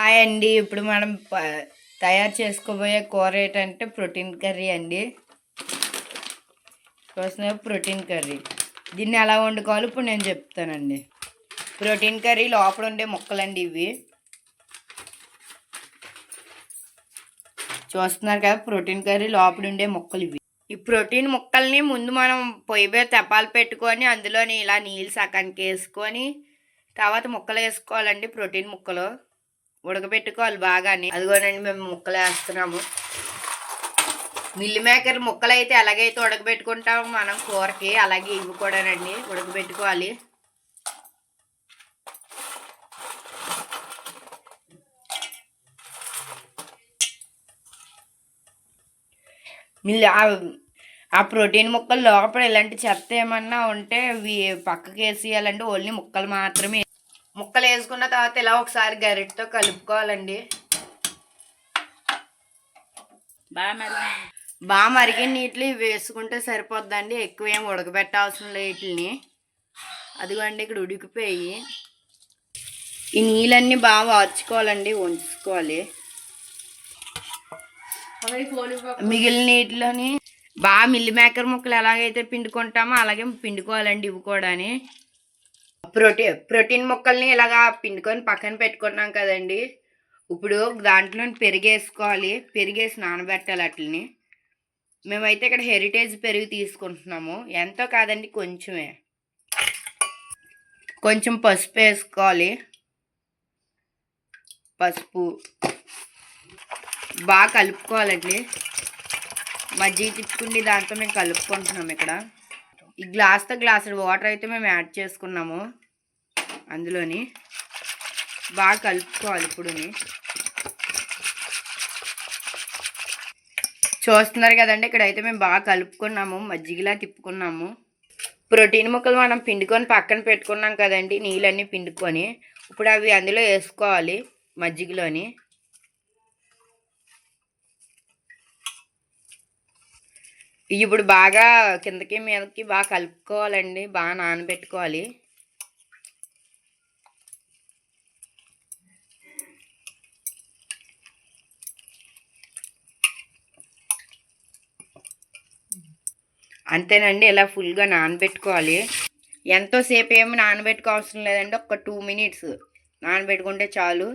Hi అండి. ఇప్పుడు మనం తయారు చేసుకోబోయే కూర ఏంటంటే ప్రోటీన్ కర్రీ అండి. కోసం ప్రోటీన్ కర్రీ. దీన్ని ఎలా వండుకోవాలో? ఇప్పుడు నేను చెప్తానండి. ప్రోటీన్ కర్రీ లోపల ఉండే ముక్కలండి ఇవి. చూస్తున్నారు కదా ప్రోటీన్ కర్రీ లోపల ఉండే ముక్కలు ఇవి. ఈ ప్రోటీన్ ముక్కల్ని ముందు మనం పొయ్యి మీద తెప్పాలు పెట్టుకొని అందులోని ఇలా నీళ్ళు సకానికి వేసుకొని తర్వాత ముక్కలు వేసుకోవాలండి ప్రోటీన్ ముక్కలు. ఉడకబెట్టుకోవాలి బాగానే. అదిగోనండి మేము ముక్కలు వేస్తున్నాము. మిల్లి మేకర్ ముక్కలు అయితే ఎలాగైతే ఉడకబెట్టుకుంటాము మనం కూరకి అలాగే ఇవి కూడానండి ఉడకబెట్టుకోవాలి. మిల్లి ఆ- ప్రోటీన్ ముక్కలు లోపల ఇలాంటి చెత్త ఏమన్నా ఉంటే అవి పక్కకి వేసేయాలంటే ఓన్లీ ముక్కలు మాత్రమే. ముక్కలు వేసుకున్న తర్వాత ఇలా ఒకసారి గరిటతో కలుపుకోవాలండి. బాగా మరి బాగా మరిగిన నీటిని వేసుకుంటే సరిపోద్దండి. ఎక్కువ ఏం ఉడకబెట్టాల్సిన వీటిని అదిగోండి ఇక్కడ ఉడికిపోయి. ఈ నీళ్ళన్నీ బాగా వార్చుకోవాలండి ఉంచుకోవాలి. మిగిలిన నీటిలోని బాగా మిల్లి మేకర్ ముక్కలు ఎలాగైతే పిండుకుంటామో అలాగే పిండుకోవాలండి ఇవి కూడాని. ప్రోటీన్ ప్రోటీన్ ముక్కల్ని ఇలాగా పిండుకొని పక్కన పెట్టుకున్నాం కదండి. ఇప్పుడు దాంట్లో పెరిగేసుకోవాలి. పెరిగేసి నానబెట్టాలి అట్లని మేమైతే ఇక్కడ హెరిటేజ్ పెరుగు తీసుకుంటున్నాము. ఎంతో కాదండి కొంచెమే. కొంచెం పసుపు వేసుకోవాలి. పసుపు బాగా కలుపుకోవాలండి. మజ్జిగ తిప్పుకుండి దాంతో మేము కలుపుకుంటున్నాము ఇక్కడ. ఈ గ్లాస్తో గ్లాస్ వాటర్ అయితే మేము యాడ్ చేసుకున్నాము. అందులోని బాగా కలుపుకోవాలి ఇప్పుడుని. చూస్తున్నారు కదండి ఇక్కడ అయితే మేము బాగా కలుపుకున్నాము మజ్జిగలా తిప్పుకున్నాము. ప్రోటీన్ ముక్కలు మనం పిండుకొని పక్కన పెట్టుకున్నాం కదండి నీళ్ళన్నీ పిండుకొని. ఇప్పుడు అవి అందులో వేసుకోవాలి మజ్జిగలోని. ఇప్పుడు బాగా కిందకి మీదకి బాగా కలుపుకోవాలండి బాగా నానబెట్టుకోవాలి. అంతేనండి ఇలా ఫుల్గా నానబెట్టుకోవాలి. ఎంతోసేపు ఏమి నానబెట్టుకోవసరం లేదండి ఒక టూ మినిట్స్ నానబెట్టుకుంటే చాలు.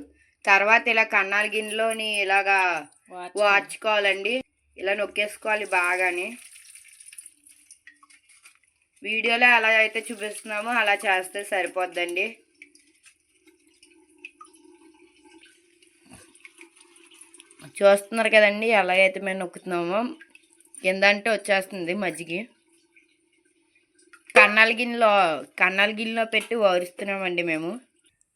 తర్వాత ఇలా కన్నాల గిన్నెలోని ఇలాగా వార్చుకోవాలండి ఇలా నొక్కేసుకోవాలి బాగానే. వీడియోలో ఎలా అయితే చూపిస్తున్నామో అలా చేస్తే సరిపోద్దండి. చూస్తున్నారు కదండి ఎలాగైతే మేము నొక్కుతున్నామో. కింద అంటే వచ్చేస్తుంది మజ్జిగ. కన్నాల గిన్నెలో కన్నాల గిన్నెలో పెట్టి వరుస్తున్నామండి మేము.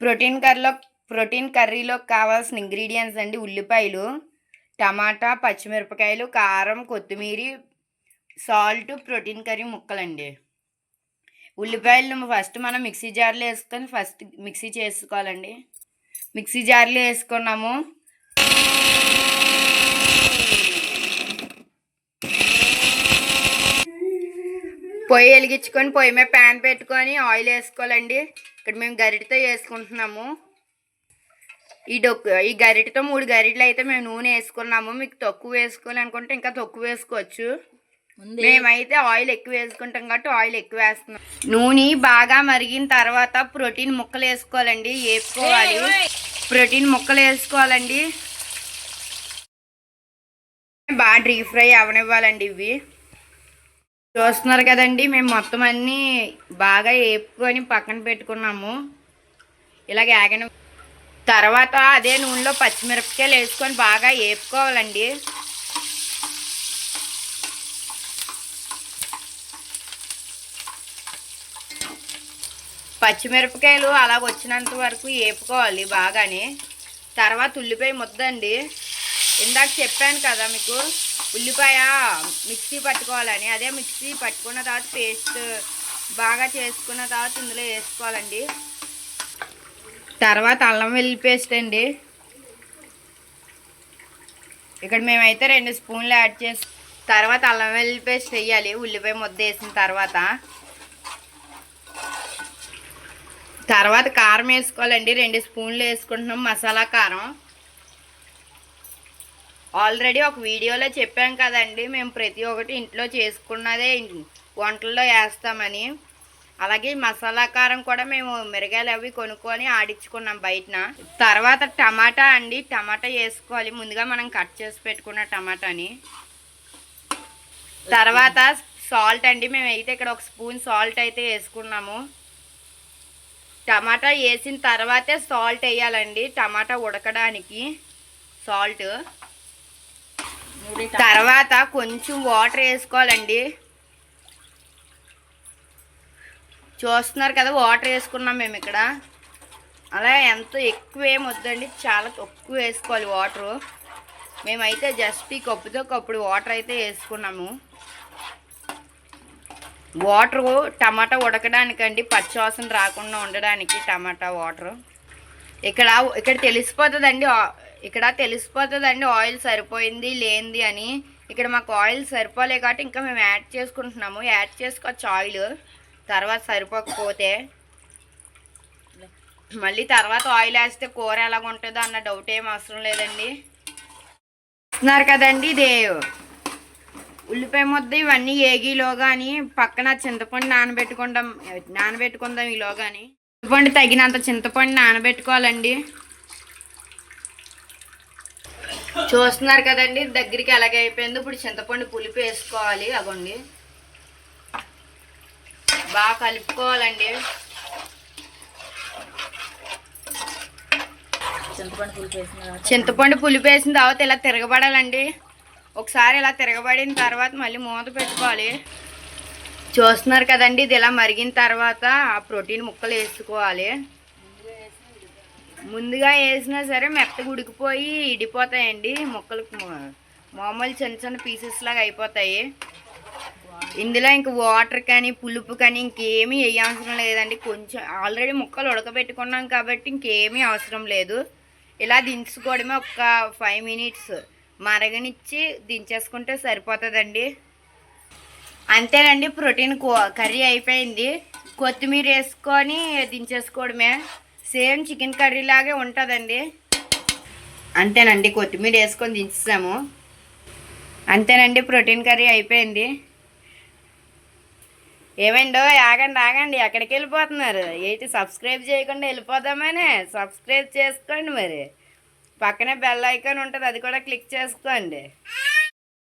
ప్రోటీన్ కర్రీలో ప్రోటీన్ కర్రీలో కావాల్సిన ఇంగ్రీడియంట్స్ అండి ఉల్లిపాయలు టమాటా పచ్చిమిరపకాయలు కారం కొత్తిమీర సాల్ట్ ప్రోటీన్ కర్రీ ముక్కలండి. ఉల్లిపాయలు ఫస్ట్ మనం మిక్సీ జార్లో వేసుకొని ఫస్ట్ మిక్సీ చేసుకోవాలండి. మిక్సీ జార్లో వేసుకున్నాము. పొయ్యి వెలిగించుకొని పొయ్యి మీద ప్యాన్ పెట్టుకొని ఆయిల్ వేసుకోవాలండి. ఇక్కడ మేము గరిటతో వేసుకుంటున్నాము. ఈ డొక్కు ఈ గరిటతో మూడు గరిటలు అయితే మేము నూనె వేసుకున్నాము. మీకు తక్కువ వేసుకోవాలి అనుకుంటే ఇంకా తక్కువ వేసుకోవచ్చు. మేమైతే ఆయిల్ ఎక్కువ వేసుకుంటాం కాబట్టి ఆయిల్ ఎక్కువ వేస్తున్నాం. నూనె బాగా మరిగిన తర్వాత ప్రోటీన్ ముక్కలు వేసుకోవాలండి. వేసుకోవాలి ప్రోటీన్ ముక్కలు వేసుకోవాలండి. బాగా డీప్ ఫ్రై అవనివ్వాలండి ఇవి. చూస్తున్నారు కదండి మేము మొత్తం అన్నీ బాగా వేపుకొని పక్కన పెట్టుకున్నాము. ఇలాగ ఆగిన తర్వాత అదే నూనెలో పచ్చిమిరపకాయలు వేసుకొని బాగా వేపుకోవాలండి పచ్చిమిరపకాయలు అలా వచ్చినంత వరకు వేపుకోవాలి బాగానే. తర్వాత ఉల్లిపాయ ముద్దండి. ఇందాక చెప్పాను కదా మీకు. ఉల్లిపాయ మిక్సీ పట్టుకోవాలని. అదే మిక్సీ పట్టుకున్న తర్వాత పేస్ట్ బాగా చేసుకున్న తర్వాత ఇందులో వేసుకోవాలండి. తర్వాత అల్లం వెల్లి పేస్ట్ అండి. ఇక్కడ మేమైతే రెండు స్పూన్లు యాడ్ చేసి తర్వాత అల్లం వెల్లి పేస్ట్ వేయాలి. ఉల్లిపాయ ముద్ద వేసిన తర్వాత. తర్వాత కారం వేసుకోవాలండి. రెండు స్పూన్లు వేసుకుంటున్నాం. మసాలా కారం. ఆల్రెడీ ఒక వీడియోలో చెప్పాం కదండి మేము ప్రతి ఒక్కటి ఇంట్లో చేసుకున్నదే వంటల్లో వేస్తామని. అలాగే మసాలా కారం కూడా మేము మిరగాయలు అవి కొనుక్కొని ఆడించుకున్నాం బయటన. తర్వాత టమాటా అండి టమాటా వేసుకోవాలి. ముందుగా మనం కట్ చేసి పెట్టుకున్న టమాటాని. తర్వాత సాల్ట్ అండి మేము అయితే ఇక్కడ ఒక స్పూన్ సాల్ట్ అయితే వేసుకున్నాము. టమాటా వేసిన తర్వాతే సాల్ట్ వేయాలండి టమాటా ఉడకడానికి. సాల్ట్. తర్వాత కొంచెం వాటర్ వేసుకోవాలండి. చూస్తున్నారు కదా వాటర్ వేసుకున్నాం మేము ఇక్కడ. అలా ఎంత ఎక్కువ ఏం వద్దండి చాలా తక్కువ వేసుకోవాలి వాటరు. మేమైతే జస్ట్ ఈ కప్పుతో కప్పుడు వాటర్ అయితే వేసుకున్నాము. వాటరు టమాటా ఉడకడానికండి పచ్చివాసన రాకుండా ఉండడానికి టమాటా వాటరు. ఇక్కడ ఇక్కడ తెలిసిపోతుందండి ఇక్కడ తెలిసిపోతుందండి ఆయిల్ సరిపోయింది లేనిది అని. ఇక్కడ మాకు ఆయిల్ సరిపోలే కాబట్టి ఇంకా మేము యాడ్ చేసుకుంటున్నాము. యాడ్ చేసుకోవచ్చు ఆయిల్ తర్వాత సరిపోకపోతే. మళ్ళీ తర్వాత ఆయిల్ వేస్తే కూర ఎలాగ ఉంటుందో అన్న డౌట్ ఏం అవసరం లేదండి. ఇస్తున్నారు కదండి ఇది. ఉల్లిపాయ ముద్ద ఇవన్నీ ఏగిలోగా అని పక్కన చింతపండు నానబెట్టుకుందాం నానబెట్టుకుందాం ఈలోగాని చింతపండు తగినంత చింతపండు నానబెట్టుకోవాలండి. చూస్తున్నారు కదండి దగ్గరికి ఎలాగ అయిపోయింది. ఇప్పుడు చింతపండు పులిపి వేసుకోవాలి అగోండి. బాగా కలుపుకోవాలండి. చింతపండు పులిపి వేసిన తర్వాత ఇలా తిరగబడాలండి. ఒకసారి ఇలా తిరగబడిన తర్వాత మళ్ళీ మూత పెట్టుకోవాలి. చూస్తున్నారు కదండి ఇది ఇలా మరిగిన తర్వాత ఆ ప్రోటీన్ ముక్కలు వేసుకోవాలి. ముందుగా వేసినా సరే మెత్తగా ఉడికిపోయి ఇడిపోతాయండి. ముక్కలు మామూలు చిన్న చిన్న పీసెస్ లాగా అయిపోతాయి. ఇందులో ఇంక వాటర్ కానీ పులుపు కానీ ఇంకేమీ వేయవసరం లేదండి. కొంచెం ఆల్రెడీ ముక్కలు ఉడకబెట్టుకున్నాం కాబట్టి ఇంకేమీ అవసరం లేదు. ఇలా దించుకోవడమే ఒక ఫైవ్ మినిట్స్ మరగనిచ్చి దించేసుకుంటే సరిపోతుందండి. అంతేనండి ప్రోటీన్ కర్రీ అయిపోయింది. కొత్తిమీర వేసుకొని దించేసుకోవడమే. సేమ్ చికెన్ కర్రీ లాగే ఉంటుందండి. అంతేనండి కొత్తిమీర వేసుకొని దించాము అంతేనండి ప్రోటీన్ కర్రీ అయిపోయింది. ఏమండో ఆగండి ఆగండి ఎక్కడికి వెళ్ళిపోతున్నారు? ఏంటి సబ్స్క్రైబ్ చేయకుండా వెళ్ళిపోదామనే? సబ్స్క్రైబ్ చేసుకోండి మరి. పక్కనే బెల్ ఐకాన్ ఉంటుంది అది కూడా క్లిక్ చేసుకోండి.